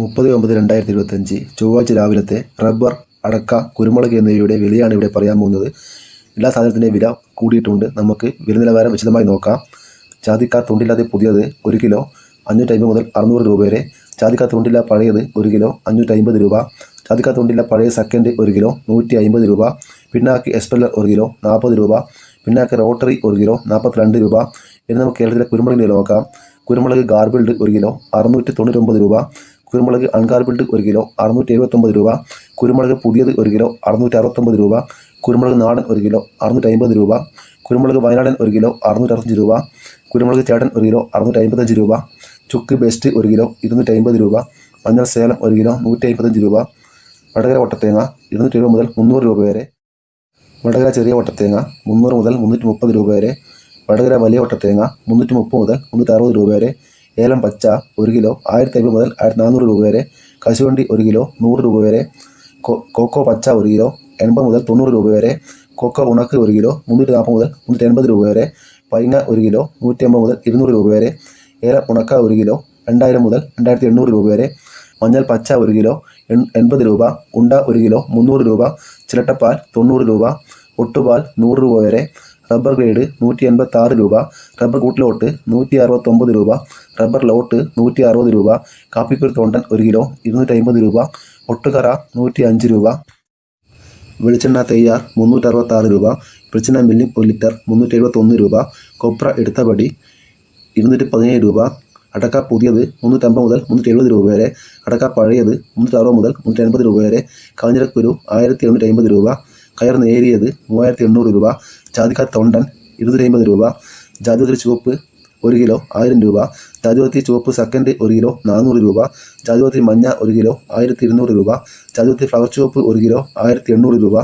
മുപ്പത് ഒമ്പത് രണ്ടായിരത്തി ഇരുപത്തഞ്ച് ചൊവ്വാഴ്ച രാവിലത്തെ റബ്ബർ അടക്ക കുരുമുളക് എന്നിവയുടെ വിലയാണ് ഇവിടെ പറയാൻ പോകുന്നത്. എല്ലാ സാധനത്തിന്റെയും വില കൂടിയിട്ടുണ്ട്. നമുക്ക് വില നിലവാരം വിശദമായി നോക്കാം. ചാതിക്കാർ തൊണ്ടില്ലാതെ പുതിയത് ഒരു കിലോ അഞ്ഞൂറ്റമ്പത് മുതൽ അറുന്നൂറ് രൂപ വരെ. ചാതിക്കാർ തൊണ്ടില്ല പഴയത് ഒരു കിലോ അഞ്ഞൂറ്റമ്പത് രൂപ. ചാതിക്കാർ തൊണ്ടില്ല പഴയ സെക്കൻഡ് ഒരു കിലോ നൂറ്റി അമ്പത് രൂപ. പിണ്ണാക്ക് എസ്പെല്ലർ ഒരു കിലോ നാൽപ്പത് രൂപ. പിണ്ണാക്ക് റോട്ടറി ഒരു കിലോ നാൽപ്പത്തിരണ്ട് രൂപ. ഇനി നമുക്ക് കേരളത്തിലെ കുരുമുളകിന്റെ നോക്കാം. കുരുമുളക് ഗാർബിൾഡ് ഒരു കിലോ അറുന്നൂറ്റി തൊണ്ണൂറ്റൊമ്പത് രൂപ. കുരുമുളക് അൺകാർബിൾഡ് ഒരു കിലോ അറുന്നൂറ്റി എഴുപത്തൊമ്പത് രൂപ. കുരുമുളക് പുതിയത് ഒരു കിലോ അറുന്നൂറ്റി അറുപത്തൊമ്പത് രൂപ. കുരുമുളക് നാടൻ ഒരു കിലോ അറുന്നൂറ്റി അമ്പത് രൂപ. കുരുമുളക് വയനാടൻ ഒരു കിലോ അറുന്നൂറ്റി അറുപത്തഞ്ച് രൂപ. കുരുമുളക് ചേടൻ ഒരു കിലോ അറുന്നൂറ്റി അമ്പത്തഞ്ച് രൂപ. ചുക്ക് ബെസ്റ്റ് ഒരു കിലോ ഇരുന്നൂറ്റി അമ്പത് രൂപ. മഞ്ഞൾ സേലം ഒരു കിലോ നൂറ്റി അമ്പത്തഞ്ച് രൂപ. വടകര ഒട്ടത്തേങ്ങ ഇരുന്നൂറ്റി രൂപ മുതൽ മുന്നൂറ് രൂപ വരെ. വടകര ചെറിയ ഒട്ടത്തേങ്ങ മുന്നൂറ് മുതൽ മുന്നൂറ്റി മുപ്പത് രൂപ വരെ. വടകര വലിയ ഒട്ടത്തേങ്ങ മുന്നൂറ്റി മുപ്പത് മുതൽ മുന്നൂറ്റി അറുപത് രൂപ വരെ. ഏലം പച്ച ഒരു കിലോ ആയിരത്തി അഞ്ഞൂറ് മുതൽ ആയിരത്തി നാനൂറ് രൂപ വരെ കശുവണ്ടി ഒരു കിലോ നൂറ് രൂപ വരെ കോക്കോ പച്ച ഒരു കിലോ എൺപത് മുതൽ തൊണ്ണൂറ് രൂപ വരെ കൊക്കോ ഉണക്ക് ഒരു കിലോ മുന്നൂറ്റി നാൽപ്പത് മുതൽ മുന്നൂറ്റി എൺപത് രൂപ വരെ പൈങ്ങ ഒരു കിലോ നൂറ്റി അമ്പത് മുതൽ ഇരുന്നൂറ് രൂപ വരെ ഏലം ഉണക്ക ഒരു കിലോ രണ്ടായിരം മുതൽ രണ്ടായിരത്തി എണ്ണൂറ് രൂപ വരെ മഞ്ഞൾ പച്ച ഒരു കിലോ എൺ- എൺപത് രൂപ ഉണ്ട ഒരു കിലോ മുന്നൂറ് രൂപ ചിരട്ടപ്പാൽ തൊണ്ണൂറ് രൂപ ഒട്ടുപാൽ നൂറ് രൂപ വരെ റബ്ബർ ഗ്രേഡ് നൂറ്റി എൺപത്തി ആറ് രൂപ റബ്ബർ കൂട്ടിലോട്ട് നൂറ്റി അറുപത്തൊമ്പത് രൂപ റബ്ബർ ലോട്ട് നൂറ്റി അറുപത് രൂപ കാപ്പിക്കുരു തോണ്ടൻ ഒരു കിലോ ഇരുന്നൂറ്റി അമ്പത് രൂപ ഒട്ടുകറ നൂറ്റി അഞ്ച് രൂപ വെളിച്ചെണ്ണ തെയ്യാർ മുന്നൂറ്റി അറുപത്തി ആറ് രൂപ വെളിച്ചെണ്ണ മില്ലിംഗ് ഒരു ലിറ്റർ മുന്നൂറ്റി എഴുപത്തൊന്ന് രൂപ കൊപ്ര എടുത്തപടി ഇരുന്നൂറ്റി പതിനേഴ് രൂപ അടക്ക പുതിയത് മുന്നൂറ്റമ്പത് മുതൽ മുന്നൂറ്റി എഴുപത് രൂപ വരെ അടക്ക പഴയത് മുന്നൂറ്റി അറുപത് മുതൽ മുന്നൂറ്റി അൻപത് രൂപ വരെ കാഞ്ഞിരക്കുരു ആയിരത്തി എണ്ണൂറ്റി അമ്പത് രൂപ കയർ നേരിയത് മൂവായിരത്തി എണ്ണൂറ് രൂപ ജാതിക്ക തൊണ്ടൻ ഇരുന്നൂറ്റി രൂപ ജാതിപത്രി ചുവപ്പ് ഒരു കിലോ ആയിരം രൂപ ജാതിപത്രി ചുവപ്പ് സെക്കൻഡ് ഒരു കിലോ നാനൂറ് രൂപ ജാതിപത്രി മഞ്ഞ ഒരു കിലോ ആയിരത്തി ഇരുന്നൂറ് രൂപ ജാതിപത്രി ഫ്ലവർ ചുവപ്പ് ഒരു കിലോ ആയിരത്തി എണ്ണൂറ് രൂപ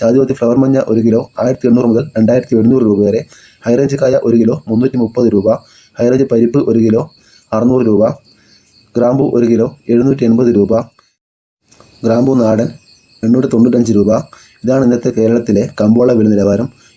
ജാതിപത്രി ഫ്ലവർ മഞ്ഞ ഒരു കിലോ ആയിരത്തി എണ്ണൂറ് മുതൽ രണ്ടായിരത്തി എണ്ണൂറ് രൂപ വരെ ഹൈറേഞ്ച് കായ ഒരു കിലോ മുന്നൂറ്റി മുപ്പത് രൂപ ഹൈറേഞ്ച് പരിപ്പ് ഒരു കിലോ അറുന്നൂറ് രൂപ ഗ്രാമ്പു ഒരു കിലോ എഴുന്നൂറ്റി എൺപത് രൂപ ഗ്രാമ്പു നാടൻ എണ്ണൂറ്റി തൊണ്ണൂറ്റഞ്ച് രൂപ. ഇതാണ് ഇന്നത്തെ കേരളത്തിലെ കമ്പോള വില നിലവാരം.